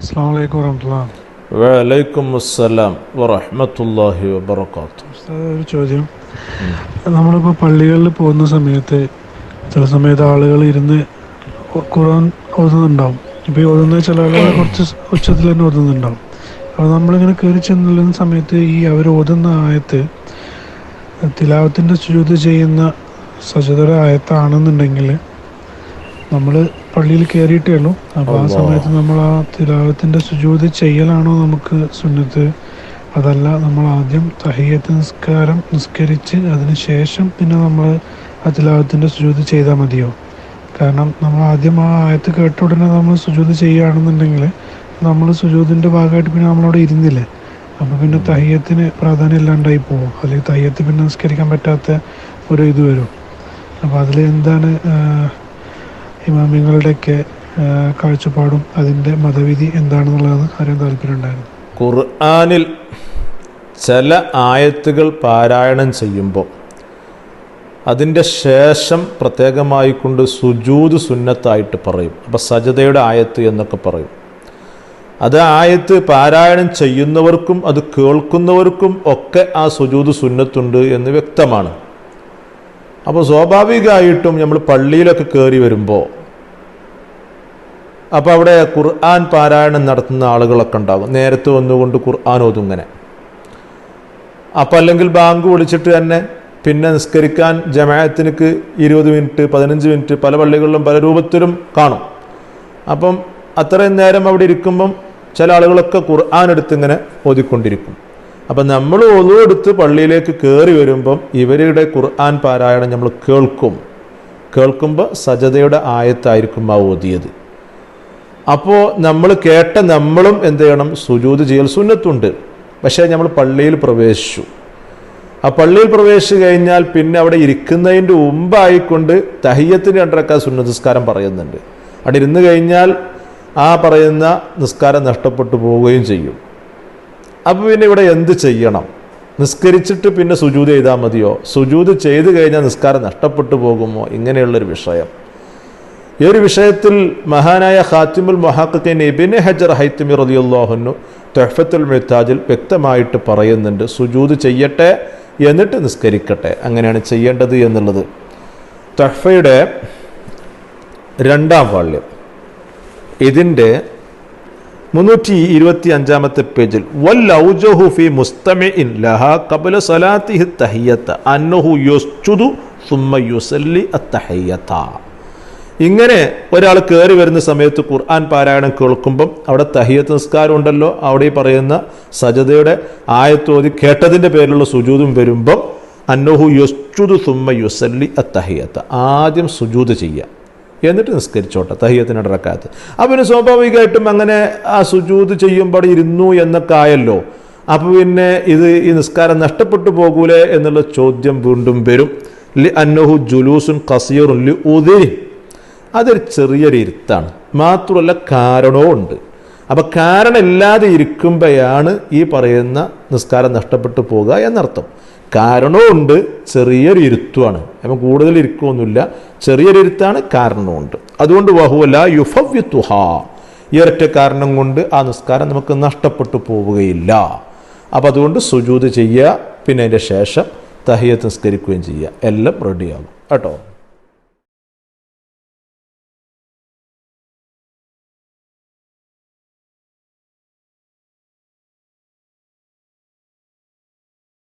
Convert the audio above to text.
അസ്സാം വലൈക്കും വറഹമുല്ല വലൈക്കും അസ്സലാം വറഹ്മത്തുള്ളാഹി വബറകാതുഹു. ഉസ്താദ് ഒരു ചോദ്യം. നമ്മളിപ്പോൾ പള്ളികളിൽ പോകുന്ന സമയത്ത് ചില സമയത്ത് ആളുകൾ ഇരുന്ന് ഖുർആൻ ഓതുന്നുണ്ടാവും. ഇപ്പോൾ ഈ ഓതുന്ന ചില ആളുകൾ കുറച്ച് ഉച്ചത്തിൽ തന്നെ ഓതുന്നുണ്ടാവും. അപ്പോൾ നമ്മളിങ്ങനെ കയറി ചെല്ലുന്ന സമയത്ത് ഈ അവർ ഓതുന്ന ആയത്ത് തിലാവത്തിന്റെ ചുരുത് ചെയ്യുന്ന സജതര ആയത്താണെന്നുണ്ടെങ്കിൽ നമ്മൾ പള്ളിയിൽ കയറിയിട്ടേ ഉള്ളൂ അപ്പോൾ ആ സമയത്ത് നമ്മൾ ആ തിലാവത്തിന്റെ സുജൂത് ചെയ്യലാണോ നമുക്ക് സുന്നത്ത്? അതല്ല നമ്മൾ ആദ്യം തഹയ്യത്ത് നിസ്കാരം നിസ്കരിച്ച് അതിന് ശേഷം പിന്നെ നമ്മൾ ആ തിലാവത്തിന്റെ സുജൂത് ചെയ്താൽ മതിയോ? കാരണം നമ്മൾ ആദ്യം ആ ആയത്ത് കേട്ട ഉടനെ നമ്മൾ സുജൂത് ചെയ്യുകയാണെന്നുണ്ടെങ്കിൽ നമ്മൾ സുജൂതിന്റെ ഭാഗമായിട്ട് പിന്നെ നമ്മളവിടെ ഇരുന്നില്ലേ? അപ്പോൾ പിന്നെ തയ്യത്തിന് പ്രാധാന്യം ഇല്ലാണ്ടായി പോകും അല്ലെങ്കിൽ തയ്യത്ത് പിന്നെ നിസ്കരിക്കാൻ പറ്റാത്ത ഒരു ഇത് വരും. അപ്പോൾ അതിൽ എന്താണ് ഇമാമിങ്ങളുടെയൊക്കെ കാഴ്ചപ്പാടും അതിന്റെ മതവിധി എന്താണെന്നുള്ളത് അറിയാൻ താല്പര്യമുണ്ടായിരുന്നു ഖുർആനിൽ ചില ആയത്തുകൾ പാരായണം ചെയ്യുമ്പോൾ അതിന്റെ ശേഷം പ്രത്യേകമായി കൊണ്ട് സുജൂത് സുന്നത്തായിട്ട് പറയും. അപ്പോൾ സജതയുടെ ആയത്ത് എന്നൊക്കെ പറയും. അത് ആയത്ത് പാരായണം ചെയ്യുന്നവർക്കും അത് കേൾക്കുന്നവർക്കും ഒക്കെ ആ സുജൂത് സുന്നത്തുണ്ട് എന്ന് വ്യക്തമാണ്. അപ്പോൾ സ്വാഭാവികമായിട്ടും നമ്മൾ പള്ളിയിലൊക്കെ കയറി വരുമ്പോൾ അപ്പോൾ അവിടെ ഖുർആൻ പാരായണം നടത്തുന്ന ആളുകളൊക്കെ ഉണ്ടാകും. നേരത്തെ വന്നുകൊണ്ട് ഖുർആൻ ഓതുങ്ങനെ അപ്പോൾ അപ്പം അല്ലെങ്കിൽ ബാങ്ക് വിളിച്ചിട്ട് തന്നെ പിന്നെ നിസ്കരിക്കാൻ ജമാഅത്തിനക്ക് ഇരുപത് മിനിറ്റ് പതിനഞ്ച് മിനിറ്റ് പല പള്ളികളിലും പല രൂപത്തിലും കാണും. അപ്പം അത്രയും നേരം അവിടെ ഇരിക്കുമ്പം ചില ആളുകളൊക്കെ ഖുർആൻ എടുത്തിങ്ങനെ ഓതിക്കൊണ്ടിരിക്കും. അപ്പം നമ്മൾ ഒതുവെടുത്ത് പള്ളിയിലേക്ക് കയറി വരുമ്പം ഇവരുടെ ഖുർആൻ പാരായണം നമ്മൾ കേൾക്കും. കേൾക്കുമ്പോൾ സജതയുടെ ആയത്തായിരിക്കും ആ ഓതിയത്. അപ്പോൾ നമ്മൾ കേട്ട നമ്മളും എന്ത് ചെയ്യണം? സുജൂത് ചെയ്യൽ സുന്നത്തുണ്ട്. പക്ഷേ നമ്മൾ പള്ളിയിൽ പ്രവേശിച്ചു. ആ പള്ളിയിൽ പ്രവേശിച്ചു കഴിഞ്ഞാൽ പിന്നെ അവിടെ ഇരിക്കുന്നതിന്റെ മുമ്പായിക്കൊണ്ട് തഹിയത്തിന് രണ്ടരക്ക സുന്നത്ത് നിസ്കാരം പറയുന്നുണ്ട്. അവിടെ ഇരുന്ന് കഴിഞ്ഞാൽ ആ പറയുന്ന നിസ്കാരം നഷ്ടപ്പെട്ടു പോവുകയും ചെയ്യും. അപ്പോൾ പിന്നെ ഇവിടെ എന്ത് ചെയ്യണം? നിസ്കരിച്ചിട്ട് പിന്നെ സുജൂത് ചെയ്താൽ മതിയോ? സുജൂത് ചെയ്ത് കഴിഞ്ഞാൽ നിസ്കാരം നഷ്ടപ്പെട്ടു പോകുമോ? ഇങ്ങനെയുള്ളൊരു വിഷയം. ഈ ഒരു വിഷയത്തിൽ മഹാനായ ഖാത്തിമുൽ മൊഹാഖിൻ ഇബിന് ഹജർ ഹൈത്തിമി റളിയല്ലാഹുന്നു തെഹഫത്തുൽ മെത്താജിൽ വ്യക്തമായിട്ട് പറയുന്നുണ്ട് സുജൂത് ചെയ്യട്ടെ എന്നിട്ട് നിസ്കരിക്കട്ടെ. അങ്ങനെയാണ് ചെയ്യേണ്ടത് എന്നുള്ളത്. തെഹഫയുടെ രണ്ടാം വാള്യം. ഇതിന്റെ മുന്നൂറ്റി ഇരുപത്തി അഞ്ചാമത്തെ പേജിൽ വല്ലൗജഹു ഫി മുസ്തമിഇൻ ലഹ ഖബല സലാത്തിഹി തഹിയത്ത അന്നഹു യുസ്ജുദു സുമ്മ യുസല്ലി അത്തഹയ്യത്ത. ഇങ്ങനെ ഒരാൾ കയറി വരുന്ന സമയത്ത് ഖുർആൻ പാരായണം കേൾക്കുമ്പം അവിടെ തഹിയത്ത് നിസ്കാരം ഉണ്ടല്ലോ അവിടെ ഈ പറയുന്ന സജതയുടെ ആയത്തോതി കേട്ടതിന്റെ പേരിലുള്ള സുജൂതും വരുമ്പം അന്നഹു യുസ്ജുദു സുമ്മ യുസല്ലി അത്തഹയ്യത്ത ആദ്യം സുജൂത് ചെയ്യുക. എന്നിട്ട് നിസ്കരിച്ചോട്ടെ തഹിയത്തിന് ഇടക്കാത്ത് അപ്പം പിന്നെ സ്വാഭാവികമായിട്ടും അങ്ങനെ ആ സുജൂത് ചെയ്യുമ്പോൾ ഇരുന്നു എന്നൊക്കെ ആയല്ലോ. അപ്പോൾ പിന്നെ ഇത് ഈ നിസ്കാരം നഷ്ടപ്പെട്ടു പോകൂലേ എന്നുള്ള ചോദ്യം വീണ്ടും വരും. ലി അന്നഹു ജുലൂസുൻ കസീറുൻ ലി ഉദിരി. അതൊരു ചെറിയൊരു ഇരുത്താണ്. മാത്രമല്ല കാരണവും ഉണ്ട്. അപ്പം കാരണമില്ലാതെ ഇരിക്കുമ്പോഴാണ് ഈ പറയുന്ന നിസ്കാരം നഷ്ടപ്പെട്ടു പോകുക എന്നർത്ഥം. കാരണവും ഉണ്ട് ചെറിയൊരു ഇരുത്തുമാണ് അപ്പം കൂടുതൽ ഇരിക്കുമൊന്നുമില്ല ചെറിയൊരു ഇരുത്താണ് കാരണമുണ്ട് അതുകൊണ്ട് വഹുവല യുഫവ്യുത്തുഹ ഈ ഒരൊറ്റ കാരണം കൊണ്ട് ആ നിസ്കാരം നമുക്ക് നഷ്ടപ്പെട്ടു പോവുകയില്ല. അപ്പം അതുകൊണ്ട് സുജൂത് ചെയ്യുക പിന്നെ അതിന്റെ ശേഷം തഹിയത്ത് നിസ്കരിക്കുകയും ചെയ്യുക. എല്ലാം റെഡിയാകും. കേട്ടോ?